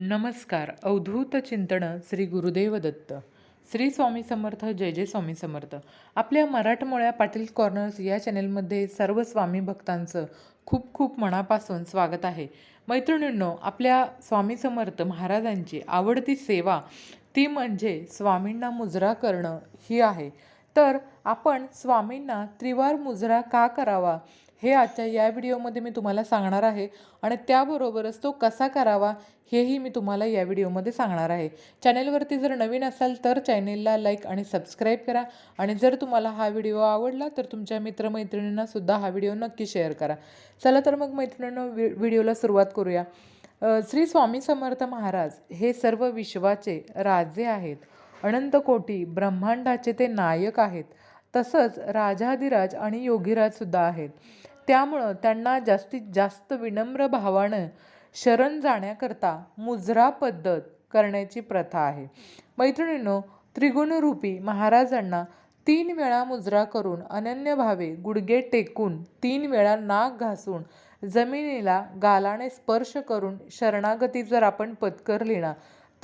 नमस्कार. अवधूत चिंतन श्री गुरुदेव दत्त. श्री स्वामी समर्थ जय जय स्वामी समर्थ. आपल्या मराठमोळ्या पाटील कॉर्नर्स या चॅनेलमध्ये सर्व स्वामी भक्तांचं खूप खूप मनापासून स्वागत आहे. मैत्रिणींनो आपल्या स्वामी समर्थ महाराजांची आवडती सेवा ती म्हणजे स्वामींना मुजरा करणं ही आहे. तर आपण स्वामींना त्रिवार मुजरा का करावा? हे आजच्या या व्हिडिओमध्ये मी तुम्हाला सांगणार आहे आणि त्याबरोबरच तो कसा करावा हेही मी तुम्हाला या व्हिडिओमध्ये सांगणार आहे. चॅनेलवरती जर नवीन असाल तर चॅनेलला लाईक आणि सबस्क्राईब करा आणि जर तुम्हाला हा व्हिडिओ आवडला तर तुमच्या मित्रमैत्रिणींना सुद्धा हा व्हिडिओ नक्की शेअर करा. चला तर मग मैत्रिणींनो व्हिडिओला सुरुवात करूया. श्री स्वामी समर्थ महाराज हे सर्व विश्वाचे राजे आहेत. अनंतकोटी ब्रह्मांडाचे ते नायक आहेत. तसंच राजाधिराज आणि योगीराज सुद्धा आहेत. त्यामुळं त्यांना जास्तीत जास्त विनम्र भावानं शरण जाण्याकरता मुजरा पद्धत करण्याची प्रथा आहे. मैत्रिणींनो त्रिगुणरूपी महाराजांना तीन वेळा मुजरा करून अनन्य भावे गुडघे टेकून तीन वेळा नाक घासून जमिनीला गालाने स्पर्श करून शरणागती जर आपण पत्करली ना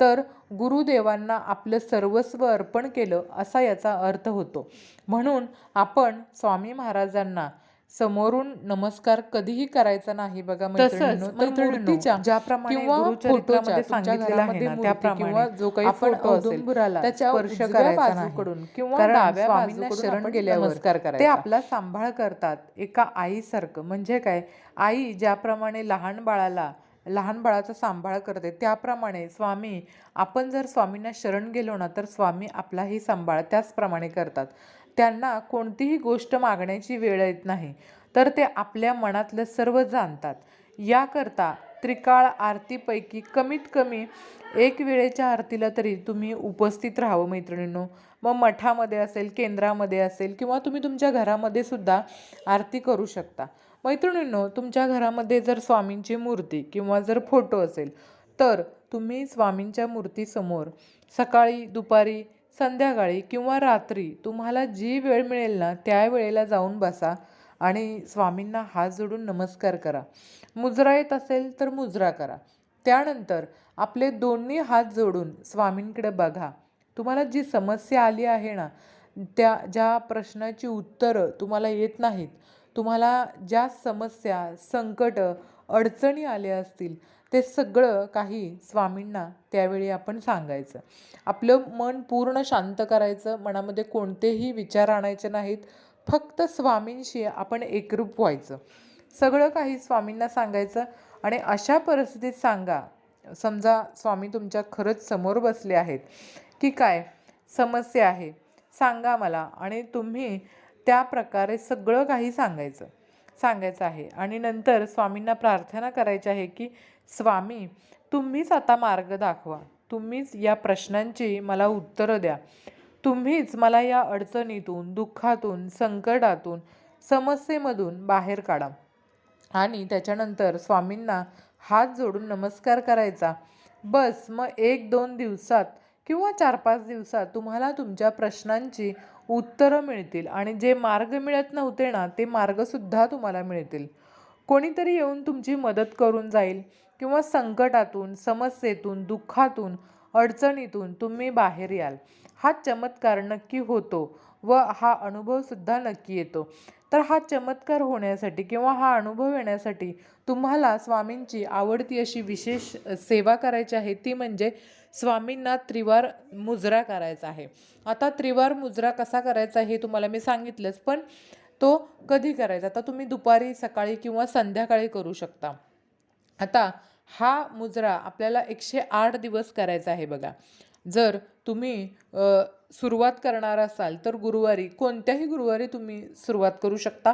तर गुरुदेवांना आपलं सर्वस्व अर्पण केलं असा याचा अर्थ होतो. म्हणून आपण स्वामी महाराजांना समोरून नमस्कार कधीही करायचा नाही बघा किंवा जो काही फोटो असेल औदुंबराला त्याच्या स्पर्श उजव्या करायचा नाही. बाजूकडून किंवा डाव्या बाजूकडून गेल्यावर नमस्कार करायचा. ते आपला सांभाळ करतात एका आईसारखं. म्हणजे काय? आई ज्याप्रमाणे लहान बाळाला लहान बाळाचा सांभाळ करते. त्याप्रमाणे स्वामी आपण जर स्वामींना शरण गेलो ना तर स्वामी आपलाही सांभाळ त्याचप्रमाणे करतात. त्यांना कोणतीही गोष्ट मागण्याची वेळ येत नाही तर ते आपल्या मनातलं सर्व जाणतात. याकरता त्रिकाळ आरतीपैकी कमीत कमी एक वेळेच्या आरतीला तरी तुम्ही उपस्थित राहावं मैत्रिणींनो. मग मठामध्ये असेल केंद्रामध्ये असेल किंवा तुम्ही तुमच्या घरामध्ये सुद्धा आरती करू शकता. मैत्रिणींनो तुमच्या घरामध्ये जर स्वामींची मूर्ती किंवा जर फोटो असेल तर तुम्ही स्वामींच्या मूर्तीसमोर सकाळी दुपारी संध्याकाळी किंवा रात्री तुम्हाला जी वेळ मिळेल ना त्या वेळेला जाऊन बसा आणि स्वामींना हात जोडून नमस्कार करा. मुजरा येत असेल तर मुजरा करा. त्यानंतर आपले दोन्ही हात जोडून स्वामींकडे बघा. तुम्हाला जी समस्या आली आहे ना त्या ज्या प्रश्नाची उत्तरं तुम्हाला येत नाहीत तुम्हाला ज्या समस्या संकट अडचणी आल्या असतील ते सगळं काही स्वामींना त्यावेळी आपण सांगायचं. आपलं मन पूर्ण शांत करायचं मनामध्ये कोणतेही विचार आणायचे नाहीत फक्त स्वामींशी आपण एकरूप व्हायचं. सगळं काही स्वामींना सांगायचं आणि अशा परिस्थितीत सांगा. समजा स्वामी तुमच्या खरंच समोर बसले आहेत की काय? समस्या आहे. सांगा मला आणि तुम्ही त्या प्रकारे सगळं काही सांगायचं सांगायचं आहे. आणि नंतर स्वामींना प्रार्थना करायची आहे की स्वामी तुम्हीच आता मार्ग दाखवा. तुम्हीच या प्रश्नांची मला उत्तरं द्या. तुम्हीच मला या अडचणीतून दुःखातून संकटातून समस्येमधून बाहेर काढा. आणि त्याच्यानंतर स्वामींना हात जोडून नमस्कार करायचा. बस मग एक दोन दिवसात किंवा चार पाच दिवसात तुम्हाला तुमच्या प्रश्नांची उत्तरं मिळतील. आणि जे मार्ग मिळत नव्हते ना ते मार्गसुद्धा तुम्हाला मिळतील. कोणीतरी येऊन तुमची मदत करून जाईल किंवा संकटातून समस्येतून दुःखातून अडचणीतून तुम्ही बाहेर याल. हा चमत्कार नक्की होतो व हा अनुभवसुद्धा नक्की येतो. तर हा चमत्कार होण्यासाठी किंवा हा अनुभव येण्यासाठी तुम्हाला स्वामींची आवडती अशी विशेष सेवा करायची आहे ती म्हणजे स्वामींना त्रिवार मुजरा करायचा आहे. आता त्रिवार मुजरा कसा करायचा हे तुम्हाला मी सांगितलंच पण तो कधी करायचा? आता तुम्ही दुपारी सकाळी किंवा संध्याकाळी करू शकता. आता हा मुजरा आपल्याला एकशे आठ दिवस करायचा आहे बघा. जर तुम्ही सुरुवात करणार असाल तर गुरुवारी कोणत्याही गुरुवारी तुम्ही सुरुवात करू शकता.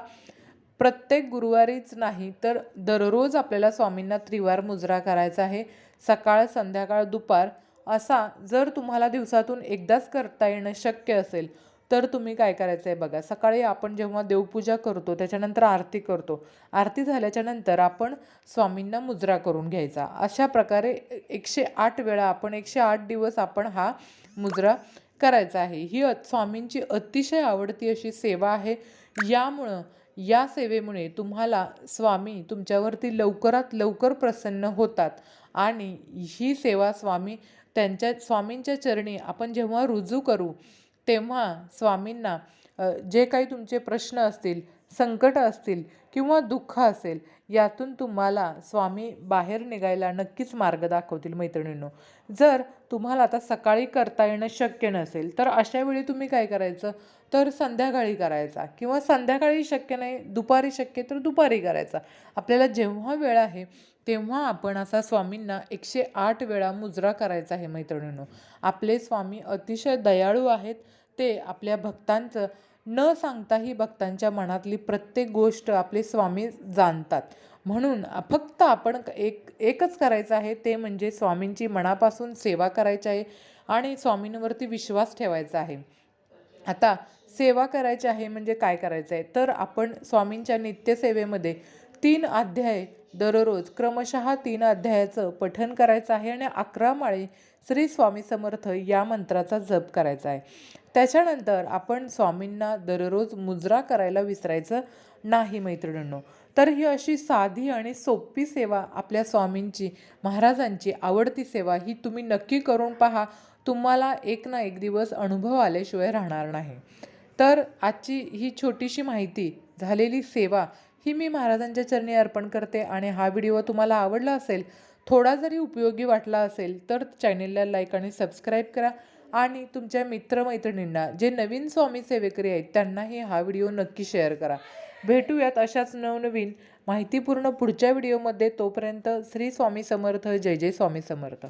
प्रत्येक गुरुवारीच नाही तर दररोज आपल्याला स्वामींना त्रिवार मुजरा करायचा आहे. सकाळ संध्याकाळ दुपार असा जर तुम्हाला दिवसातून एकदाच करता येणं शक्य असेल तर तुम्ही काय करायचं आहे बघा. सकाळी आपण जेव्हा देवपूजा करतो त्याच्यानंतर आरती करतो. आरती झाल्याच्यानंतर आपण स्वामींना मुजरा करून घ्यायचा. अशा प्रकारे एकशे आठ वेळा आपण एकशे आठ दिवस आपण हा मुजरा करायचा आहे. ही स्वामींची अतिशय आवडती अशी सेवा आहे. यामुळं या सेवेमुळे तुम्हाला स्वामी तुमच्यावरती लवकरात लवकर प्रसन्न होतात. आणि ही सेवा स्वामी त्यांच्या स्वामींच्या चरणी आपण जेव्हा रुजू करू तेव्हा स्वामींना जे काही तुमचे प्रश्न असतील संकट असतील किंवा दुःख असेल यातून तुम्हाला स्वामी बाहेर निघायला नक्कीच मार्ग दाखवतील मैत्रिणींनो. जर तुम्हाला आता सकाळी करता येणं शक्य नसेल तर अशा वेळी तुम्ही काय करायचं? तर संध्याकाळी करायचा किंवा संध्याकाळी शक्य नाही दुपारी शक्य तर दुपारी करायचा. आपल्याला जेव्हा वेळ आहे तेव्हा आपण असा स्वामींना एकशे आठ वेळा मुजरा करायचा आहे मैत्रिणींनो. आपले स्वामी अतिशय दयाळू आहेत ते आपल्या भक्तांचं न सांगताही भक्तांच्या मनातली प्रत्येक गोष्ट आपले स्वामी जाणतात. म्हणून फक्त आपण एक एकच करायचं आहे ते म्हणजे स्वामींची मनापासून सेवा करायची आहे आणि स्वामींवरती विश्वास ठेवायचा आहे. आता सेवा करायची आहे म्हणजे काय करायचं आहे? तर आपण स्वामींच्या नित्यसेवेमध्ये तीन अध्याय दररोज क्रमशः तीन अध्यायाचं पठन करायचं आहे आणि अकरा माळे श्री स्वामी समर्थ या मंत्राचा जप करायचा आहे. त्याच्यानंतर आपण स्वामींना दररोज मुजरा करायला विसरायचं नाही मैत्रिणींनो. तर ही अशी साधी आणि सोपी सेवा आपल्या स्वामींची महाराजांची आवडती सेवा ही तुम्ही नक्की करून पहा. तुम्हाला एक ना एक दिवस अनुभव आल्याशिवाय राहणार नाही. तर आजची ही छोटीशी माहिती झालेली सेवा ही मी महाराजांच्या चरणी अर्पण करते आणि हा व्हिडिओ तुम्हाला आवडला असेल थोडा जरी उपयोगी वाटला असेल तर चॅनेलला लाईक आणि सबस्क्राईब करा. आणि तुमच्या मित्रमैत्रिणींना जे नवीन स्वामी सेवेकरी आहेत त्यांनाही हा व्हिडिओ नक्की शेअर करा. भेटूयात अशाच नवनवीन माहितीपूर्ण पुढच्या व्हिडिओमध्ये. तोपर्यंत श्री स्वामी समर्थ जय जय स्वामी समर्थ.